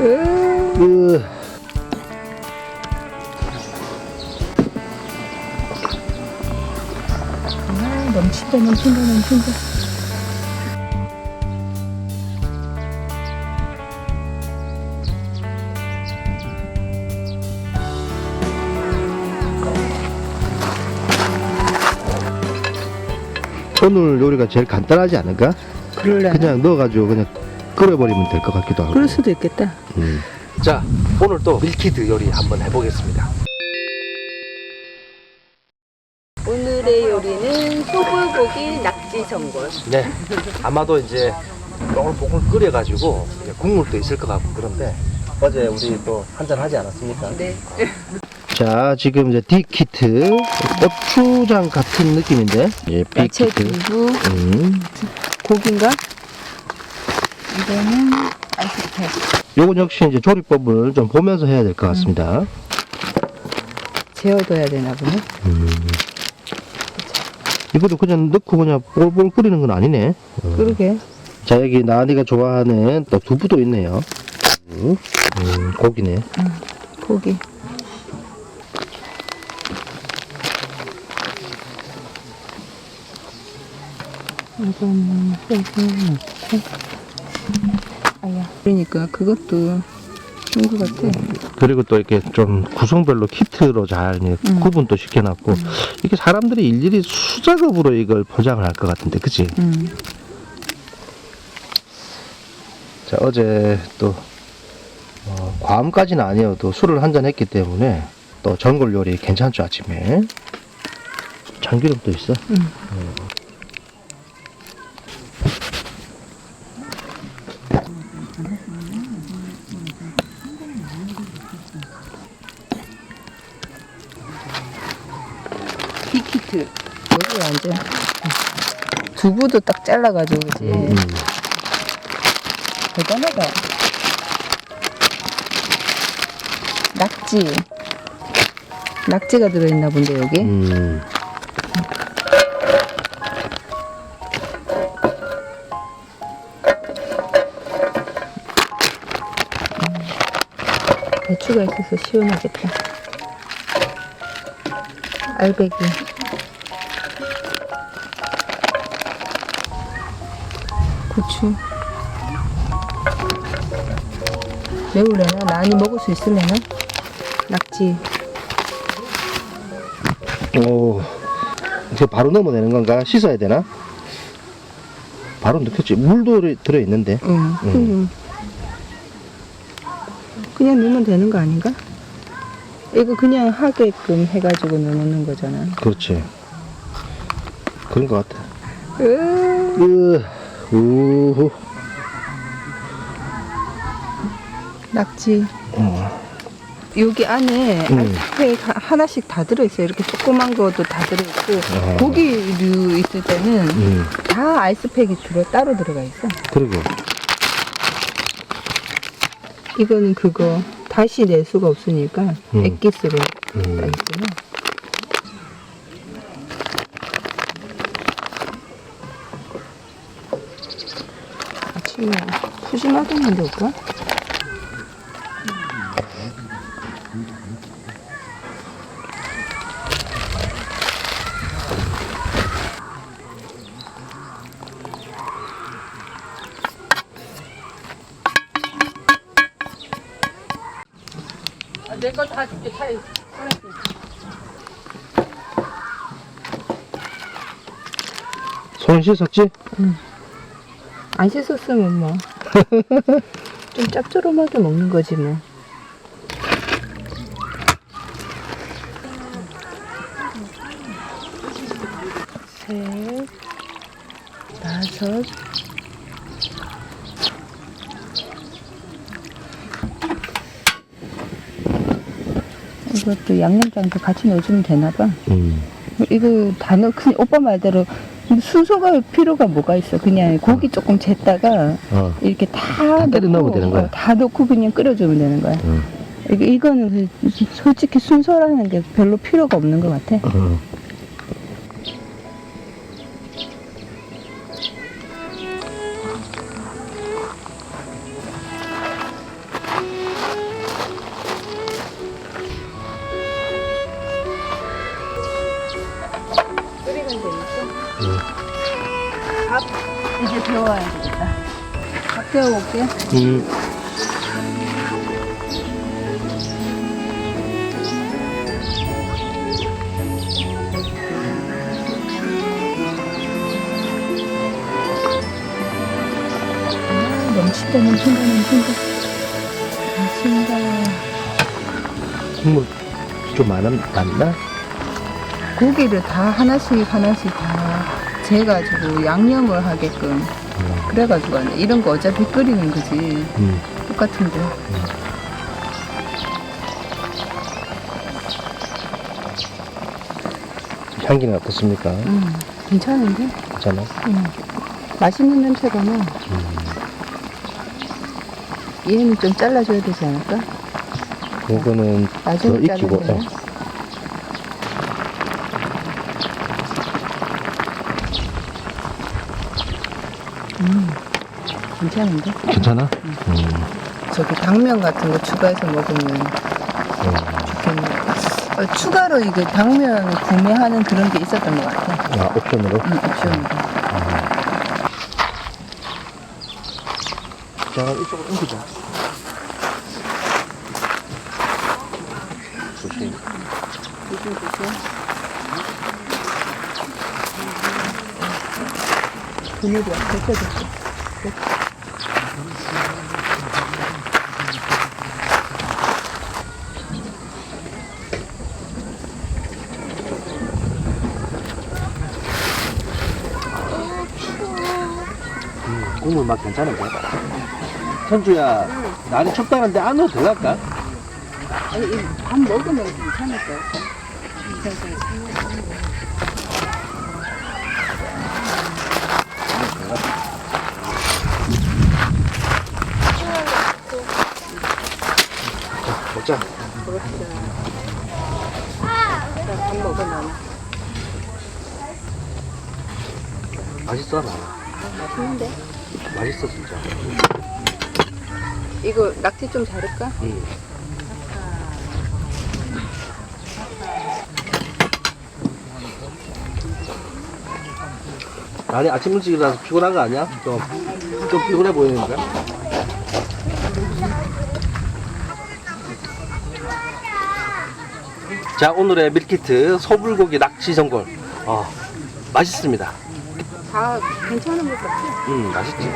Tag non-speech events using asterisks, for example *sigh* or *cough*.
으, 으, 아, 넘친다, 넘친다, 넘친다. 오늘 요리가 제일 간단하지 않을까? 그럴래. 그냥 넣어가지고 그냥 끓여버리면 될 것 같기도 하고. 그럴 수도 있겠다. 음. 자, 오늘 또 밀키드 요리 한번 해보겠습니다. 오늘의 요리는 소불고기 낙지 전골. 네. 아마도 이제 보글보글 끓여가지고 이제 국물도 있을 것 같고 그런데 어제 우리 또 한잔 하지 않았습니까? 네. 자, 지금 이제 디키트 고추장 같은 느낌인데, 예, 야채 빅키트. 두부, 음. 고기인가? 이거는 아이스팩. 요건 역시 이제 조리법을 좀 보면서 해야 될 것 같습니다. 재워둬야 되나 보네. 음. 이것도 그냥 넣고 그냥 볼볼 끓이는 건 아니네. 어. 그러게. 자, 여기 나은이가 좋아하는 또 두부도 있네요. 음, 고기네. 고기. 이거는 넣고. 아야. 그러니까 그것도 좋은 것 같아. 그리고 또 이렇게 좀 구성별로 키트로 잘 음. 구분도 시켜놨고, 이게 사람들이 일일이 수작업으로 이걸 포장을 할 것 같은데, 그치? 음. 자, 어제 또, 어, 과음까지는 아니어도 술을 한 잔 했기 때문에 또 전골 요리 괜찮죠, 아침에? 참기름도 있어? 음. 빅히트. 여기 완전 두부도 딱 잘라가지고 그지. 음. 대단하다. 낙지. 낙지가 들어있나 본데 여기. 음. 배추가 있어서 시원하겠다. 알배기. 고추. 매울래나? 많이 먹을 수 있을래나? 낙지. 오, 이제 바로 넣으면 되는 건가? 씻어야 되나? 바로 넣겠지. 물도 들어있는데. 응. 음. 그냥 넣으면 되는 거 아닌가? 이거 그냥 하게끔 해가지고 넣는 거잖아. 그렇지. 그런 것 같아. 으, 으, 우후. 낙지. 어. 여기 안에 음. 아이스팩 하- 하나씩 다 들어있어요. 이렇게 조그만 것도 다 들어있고 아. 고기류 있을 때는 음, 다 아이스팩이 주로 따로 들어가 있어. 그러게. 이거는 그거 다시 낼 수가 없으니까 음. 액기스로 음. 딱 있어요. 아침에 푸짐하게 만들까? 내 거 다 줄게 차에 손 씻었지? 안 씻었으면 뭐. *laughs* 좀 짭조름하게 먹는 거지 뭐. 셋, 다섯, 이것도 양념장도 같이 넣어주면 되나봐. 음. 이거 다 넣, 그냥 오빠 말대로 순서가 필요가 뭐가 있어. 그냥 고기 조금 쟀다가 어. 이렇게 다, 다 때려 넣으면 되는 거야? 어, 다 넣고 그냥 끓여주면 되는 거야. 음. 이거, 이거는 그- 솔직히 순서라는 게 별로 필요가 없는 것 같아. 어. 배워야 되겠다. 밥. 음. 넘친다, 넘친다. 넘친다. 국물 좀 많았, 많나? 고기를 다 하나씩 하나씩 다 재가지고 양념을 하게끔 그래가지고. 이런 거 어차피 끓이는 거지 음. 똑같은데 향기는 어떻습니까? 음, 괜찮은데 괜찮아? 음. 맛있는 냄새가 나 얘는 좀 잘라줘야 되지 않을까? 이거는 더 나중에 익히고 자르면 어. 괜찮은데 괜찮아? 음. 저기 당면 같은 거 추가해서 먹으면 음. 좋겠네 어, 추가로 이게 당면 구매하는 그런 게 있었던 것 같아 아, 옵션으로? 음, 옵션으로 자, 이쪽으로 옮기자. 조심. 조심 조심. 그늘이야, 됐어, 됐어. 국물 맛 괜찮은데? 선주야, 날이 춥다는데 안으로 들어갈까? 아니, 이밥 먹으면 괜찮을 것 같아. 먹자. 밥 맛있어, 나. 맛있는데? 맛있어, 진짜. 이거 낙지 좀 자를까? 응. 아니, 아침 일찍 일어나서 피곤한 거 아니야? 좀, 좀 피곤해 보이는데? 자, 오늘의 밀키트 소불고기 낙지 전골. 아, 맛있습니다. 다 괜찮은 것 같아. 음, 맛있지.